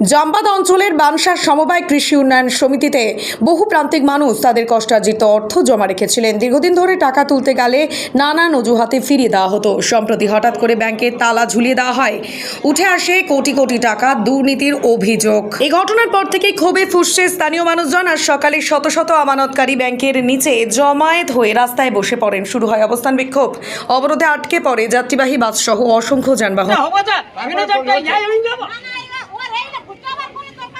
জামবাদ অঞ্চলের বানসার সমবায় কৃষি উন্নয়ন সমিতিতে বহু প্রান্তিক মানুষ তাদের কষ্টার্জিত অর্থ জমা রেখেছিলেন। দীর্ঘদিন ধরে টাকা তুলতে গেলে নানান অজুহাতে ফিরিয়ে দেওয়া হতো। সম্প্রতি হঠাৎ করে ব্যাংকে তালা ঝুলিয়ে দেওয়া হয়। উঠে আসে কোটি কোটি টাকা দুর্নীতির অভিযোগ। এই ঘটনার পর থেকেই ক্ষোভে ফুসছে স্থানীয় মানুষজন আর সকালে শত শত আমানতকারী ব্যাংকের নিচে জমায়েত হয়ে রাস্তায় বসে পড়েন। শুরু হয় অবস্থান বিক্ষোভ। অবরোধে আটকে পড়ে যাত্রীবাহী বাস সহ অসংখ্য যানবাহন হব যা এখানে যা যাই আমি যাব হ্যাঁ চোরে ডাইরেক্ট হইছে পাইঙ্গে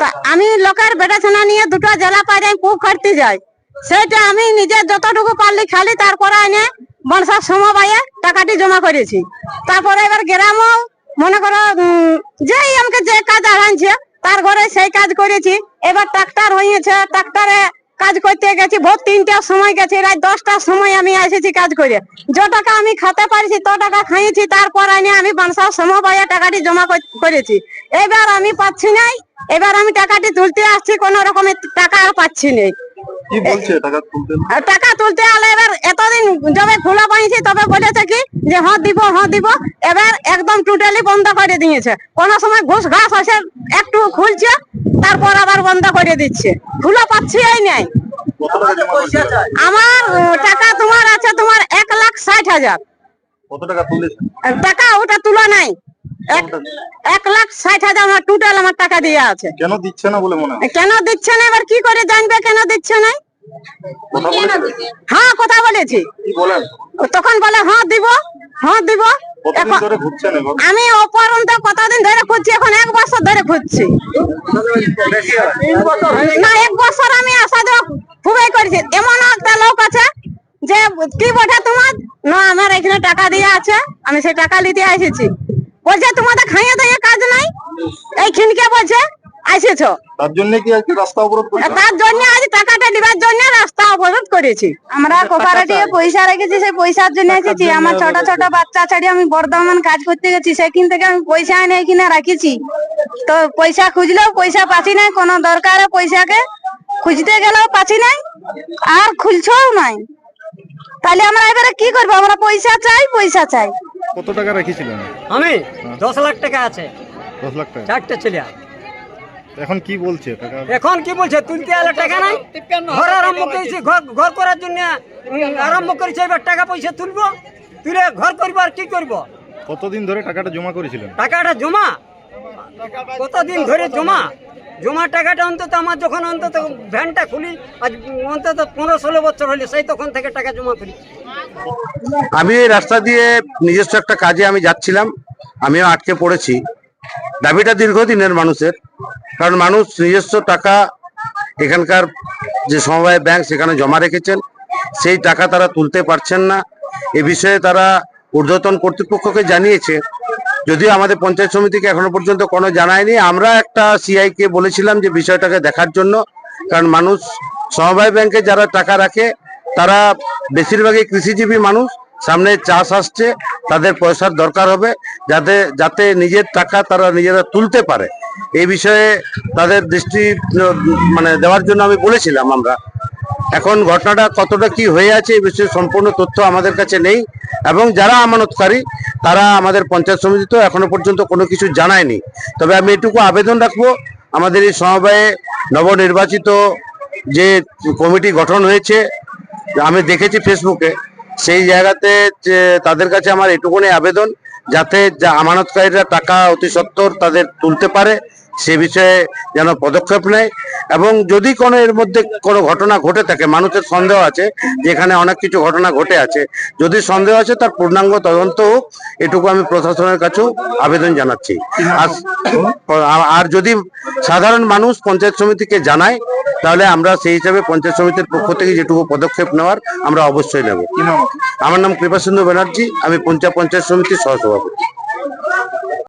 তা আমি লোকের বেটাছানা নিয়ে দুটো জেলা পাই যাই খুব কাটতে যাই। সেটা আমি নিজের যতটুকু পারলি খালি, তারপরে এনে বনসার সমবায়ে টাকাটি জমা করেছি। তারপরে এবার গ্রামও মনে করো যেই আমাকে যে কাজ আনাইছে তার ঘরে সেই কাজ করেছি। এবার ট্রাক্টর হয়েছে ট্রাক্টরে কাজ করতে গেছি, ভোর তিনটার সময় গেছি, রাত দশটার সময় আমি এসেছি কাজ করে। যে টাকা আমি খাতে পারছি তো টাকা খাইয়েছি, তারপর এনে আমি বানসার সমবায়ে টাকাটি জমা করেছি। এবার আমি পাচ্ছি নাই এবার আমি টাকাটি তুলতে আসছি কোন রকমের টাকা আর পাচ্ছি না টাকা তুলতে আর টাকা তুলতে হলে এবার এতদিন যবে খোলা পাইছি তবে বলেছে কি যে হ্যাঁ দিব হ্যাঁ দিব এবার একদম টোটালি বন্ধ করে দিয়েছে। কোন সময় ঘুষ ঘাস আছে একটু খুলছে তারপর আবার বন্ধ করে দিচ্ছে। খোলা পাচ্ছি এই নাই আমার টাকা তোমার আছে তোমার এক লাখ ষাট হাজার। কত টাকা তুলেছে? টাকা ওটা তুলা নাই। এক- লাখ ষাট হাজার আমার টোটাল আমার টাকা দিয়ে আছে। কেন দিচ্ছে না বলে মনে হয়? কেন দিচ্ছে না? এবার কি করে জানবে কেন দিচ্ছে না? হ্যাঁ কথা বলেছি। তখন বলে হ্যাঁ দিব হ্যাঁ দিব। আমি অপরন্ত কতদিন ধরে খুঁজছি? এখন এক বছর ধরে খুঁজছি। না এক বছর আমি আসা দেওয়া খুবই করেছি। এমন একটা লোক আছে যে কি বটে তোমার? না আমার এখানে টাকা দিয়ে আছে। আমি সেই টাকা নিতে এসেছি। বলছে তোমাদের খাইয়ে দিয়ে কাজ নাই? এইখানকে বলছে এসেছ তার জন্য কি আজকে রাস্তা অবরোধ করছে? তার জন্য আজ টাকাটা নেবার জন্য রাস্তা অবরোধ করেছি। আমরা কোপারেটিভে পয়সা রেখেছি সেই পয়সার জন্য এসেছি। আমার ছোট ছোট বাচ্চা ছাড়িয়ে আমি বর্ধমান কাজ করতে গেছি সেখান থেকে আমি পয়সা এনে এখানে রাখিছি। তো পয়সা খুঁজলেও পয়সা পাচ্ছি নাই কোনো দরকারে পয়সাকে খুঁজতে গেলেও পাচ্ছি নাই আর খুলছেও নাই। তাহলে আমরা এবারে কি করব? আমরা পয়সা চাই পয়সা চাই। কত টাকা রেখেছিলেন? আমি? দশ লাখ টাকা আছে। দশ লাখ টাকা। চারটে ছেলে এখন কি বলছে? টাকা এখন কি বলছে? তুলতে আলো টাকা নাই? ঘর আরম্ভ করেছি ঘর ঘর করার জন্য আরম্ভ করেছে এবার টাকা পয়সা তুলবো। তুলে ঘর করব আর কি করব? কতদিন ধরে টাকাটা জমা করেছিলেন? টাকাটা জমা? কতদিন ধরে জমা? জমা টাকাটা অন্তত আমার যখন অন্তত ভ্যানটা খুলি আজ অন্তত পনেরো ষোলো বছর হলে সেই তখন থেকে টাকা জমা করি। আমি রাস্তা দিয়ে নিজস্ব একটা কাজে আমি যাচ্ছিলাম, আমিও আটকে পড়েছি। দাবিটা দীর্ঘদিনের মানুষের, কারণ মানুষ নিজস্ব টাকা, এখানকার যে সমবায় ব্যাংক সেখানে জমা রেখেছেন, সেই টাকা তারা তুলতে পারছেন না। এ বিষয়ে তারা ঊর্ধ্বতন কর্তৃপক্ষকে জানিয়েছে। যদিও আমাদের পঞ্চায়েত সমিতিকে এখনও পর্যন্ত কোনো জানায়নি, আমরা একটা সিআই কে বলেছিলাম যে বিষয়টাকে দেখার জন্য, কারণ মানুষ সমবায় ব্যাংকে যারা টাকা রাখে তারা বেশিরভাগই কৃষিজীবী মানুষ, সামনে চাষ আসছে, তাদের পয়সার দরকার হবে, যাতে যাতে নিজের টাকা তারা নিজেরা তুলতে পারে। এই বিষয়ে তাদের দৃষ্টি মানে দেওয়ার জন্য আমি বলেছিলাম আমরা। এখন ঘটনাটা কতটা কি হয়ে আছে, এই বিষয়ে সম্পূর্ণ তথ্য আমাদের কাছে নেই, এবং যারা আমানতকারী, তারা আমাদের পঞ্চায়েত সমিতি তো এখনও পর্যন্ত কোনো কিছু জানায়নি। তবে আমি এটুকু আবেদন রাখব, আমাদের এই সমবায়ে নবনির্বাচিত যে কমিটি গঠন হয়েছে আমি দেখেছি ফেসবুকে। সেই জায়গাতে তাদের কাছে আমার এটুকুনি আবেদন, যাতে যা আমানতকারীরা টাকা অতি সত্বর তাদের তুলতে পারে, সে বিষয়ে যেন পদক্ষেপ নেয়। এবং যদি কোনো এর মধ্যে কোনো ঘটনা ঘটে থাকে, মানুষের সন্দেহ আছে যে এখানে অনেক কিছু ঘটনা ঘটে আছে, যদি সন্দেহ আছে তার পূর্ণাঙ্গ তদন্ত হোক, এটুকু আমি প্রশাসনের কাছেও আবেদন জানাচ্ছি। আর আর যদি সাধারণ মানুষ পঞ্চায়েত সমিতিকে জানায় তাহলে আমরা সেই হিসাবে পঞ্চায়েত সমিতির পক্ষ থেকে যেটুকু পদক্ষেপ নেওয়ার আমরা অবশ্যই নেব। আমার নাম কৃপাসিন্ধু ব্যানার্জি আমি পঞ্চায়েত পঞ্চায়েত সমিতির সহসভাপতি।